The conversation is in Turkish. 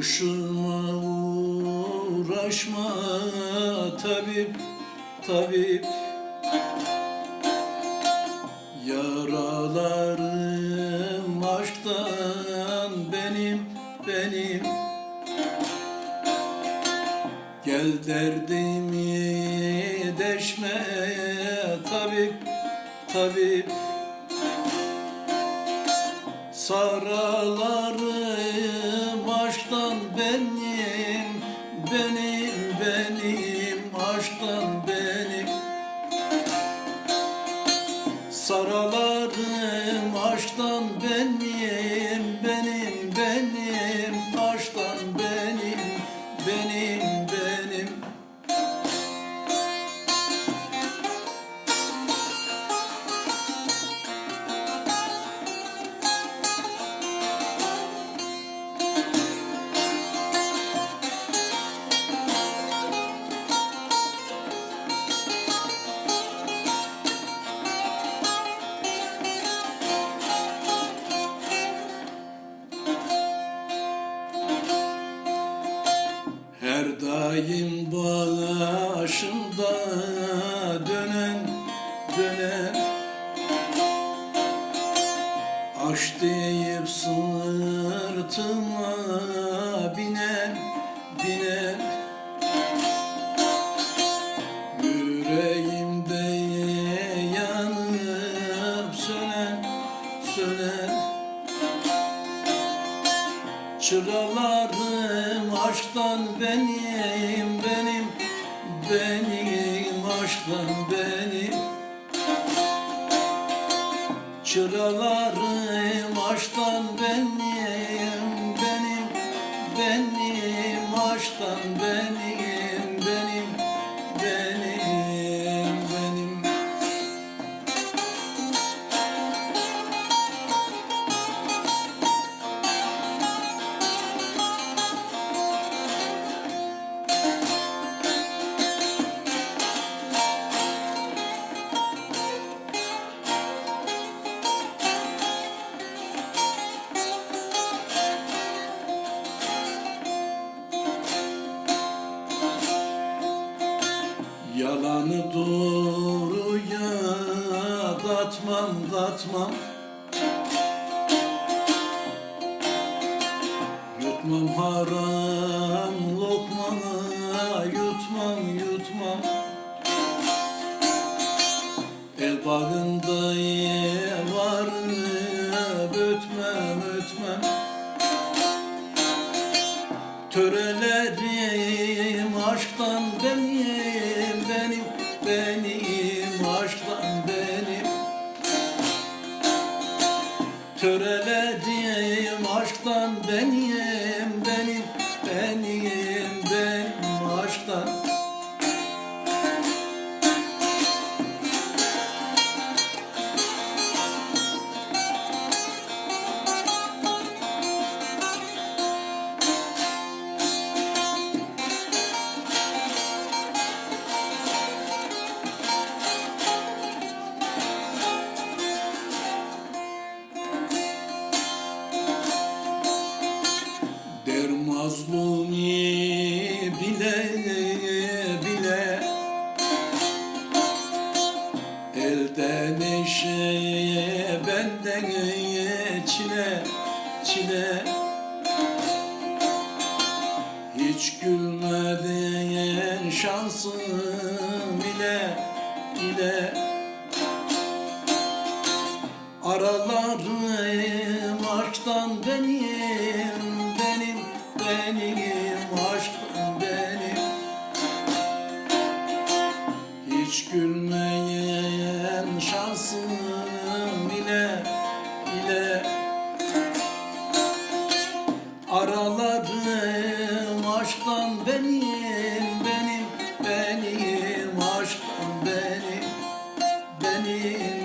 Boşuna uğraşma tabip tabip. Yaralarım aşktan benim benim. Gel derdimi deşme tabip tabip. Saralarım Saralarım aşktan benim Benim benim benim Benim benim Daim başımda dönen dönen. Aş deyip sırtıma binen binen. Yüreğimde yanıp sönen sönen. Çıralarım aşktan benim benim benim aşktan benim. Çıralarım aşktan benim benim benim aşktan benim Yalanı doğruya katmam katmam Yutmam haram lokmana yutmam yutmam. El bağında ye var ötmem ötmem. Törelerim aşktan benim, benim, Törelerim aşktan benim, benim, Eşeğe benden çile çile Hiç gülmeden şansım ile ile Aralarım aşktan benim, benim, benim Araladın aşktan benim, benim, benim aşktan benim, benim.